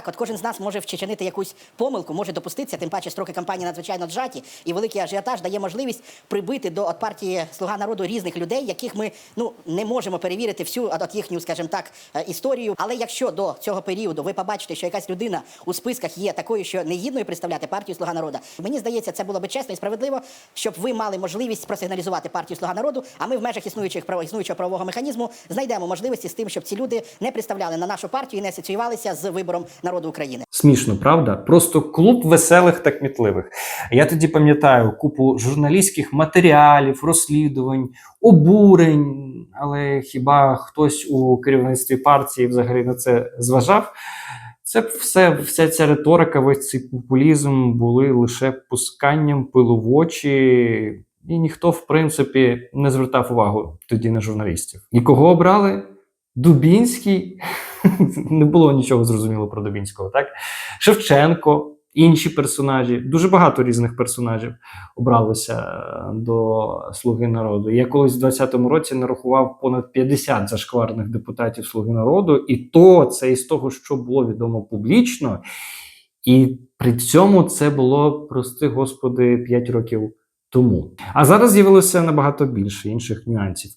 Так, от кожен з нас може вчинити якусь помилку, може допуститися, тим паче строки кампанії надзвичайно зжаті, і великий ажіотаж дає можливість прибити до от партії Слуга народу різних людей, яких ми ну не можемо перевірити всю от, їхню, скажімо так, е, історію. Але якщо до цього періоду ви побачите, що якась людина у списках є такою, що не гідною представляти партію Слуга народу, мені здається, це було би чесно і справедливо, щоб ви мали можливість просигналізувати партію Слуга народу. А ми в межах існуючих право існуючого правового механізму знайдемо можливості з тим, щоб ці люди не представляли на нашу партію і не асоціювалися з вибором народу України. Смішно, правда? Просто клуб веселих та кмітливих. Я тоді пам'ятаю купу журналістських матеріалів, розслідувань, обурень. Але хіба хтось у керівництві партії взагалі на це зважав? Це все, вся ця риторика, весь цей популізм були лише пусканням пилу в очі, і ніхто, в принципі, не звертав увагу тоді на журналістів. І кого обрали? Дубінський. Не було нічого зрозуміло про Дубінського, так? Шевченко, інші персонажі, дуже багато різних персонажів обралося е, до Слуги народу. Я колись в 20-му році нарахував понад 50 зашкварних депутатів Слуги народу, і то це із того, що було відомо публічно. І при цьому це було, прости господи, 5 років тому. А зараз з'явилося набагато більше інших нюансів.